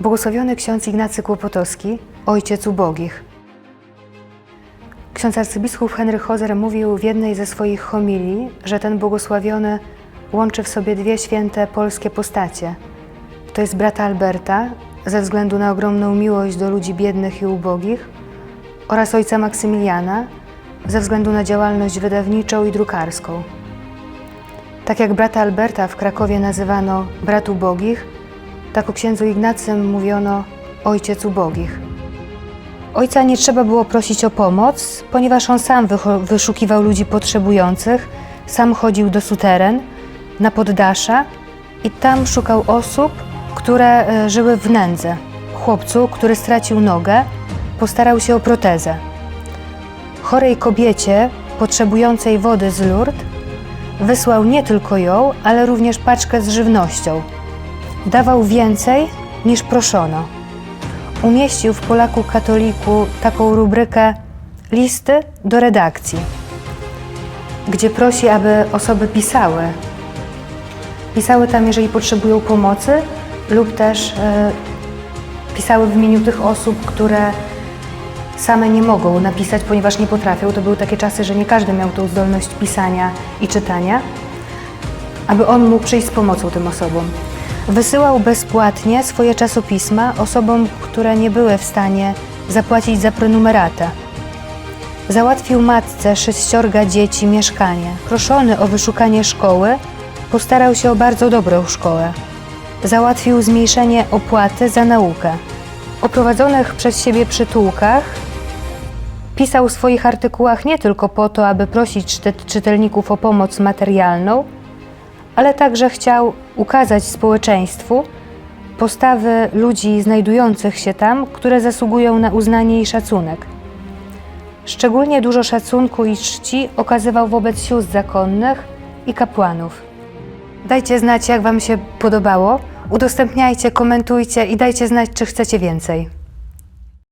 Błogosławiony ksiądz Ignacy Kłopotowski, ojciec ubogich. Ksiądz arcybiskup Henry Hozer mówił w jednej ze swoich homilii, że ten błogosławiony łączy w sobie dwie święte polskie postacie. To jest brata Alberta, ze względu na ogromną miłość do ludzi biednych i ubogich, oraz ojca Maksymiliana, ze względu na działalność wydawniczą i drukarską. Tak jak brata Alberta w Krakowie nazywano brat ubogich, tak o księdzu Ignacym mówiono ojciec ubogich. Ojca nie trzeba było prosić o pomoc, ponieważ on sam wyszukiwał ludzi potrzebujących, sam chodził do suteren, na poddasza i tam szukał osób, które e, żyły w nędzy. Chłopcu, który stracił nogę, postarał się o protezę. Chorej kobiecie potrzebującej wody z Lourdes wysłał nie tylko ją, ale również paczkę z żywnością. Dawał więcej niż proszono. Umieścił w Polaku katoliku taką rubrykę listy do redakcji, gdzie prosi, aby osoby pisały. Pisały tam, jeżeli potrzebują pomocy, lub też e, pisały w imieniu tych osób, które same nie mogą napisać, ponieważ nie potrafią. To były takie czasy, że nie każdy miał tą zdolność pisania i czytania, aby on mógł przyjść z pomocą tym osobom. Wysyłał bezpłatnie swoje czasopisma osobom, które nie były w stanie zapłacić za prenumeratę. Załatwił matce sześciorga dzieci mieszkanie. Proszony o wyszukanie szkoły, postarał się o bardzo dobrą szkołę. Załatwił zmniejszenie opłaty za naukę. O prowadzonych przez siebie przytułkach pisał w swoich artykułach nie tylko po to, aby prosić czyte- czytelników o pomoc materialną, ale także chciał ukazać społeczeństwu postawy ludzi znajdujących się tam, które zasługują na uznanie i szacunek. Szczególnie dużo szacunku i czci okazywał wobec sióstr zakonnych i kapłanów. Dajcie znać, jak Wam się podobało. Udostępniajcie, komentujcie i dajcie znać, czy chcecie więcej.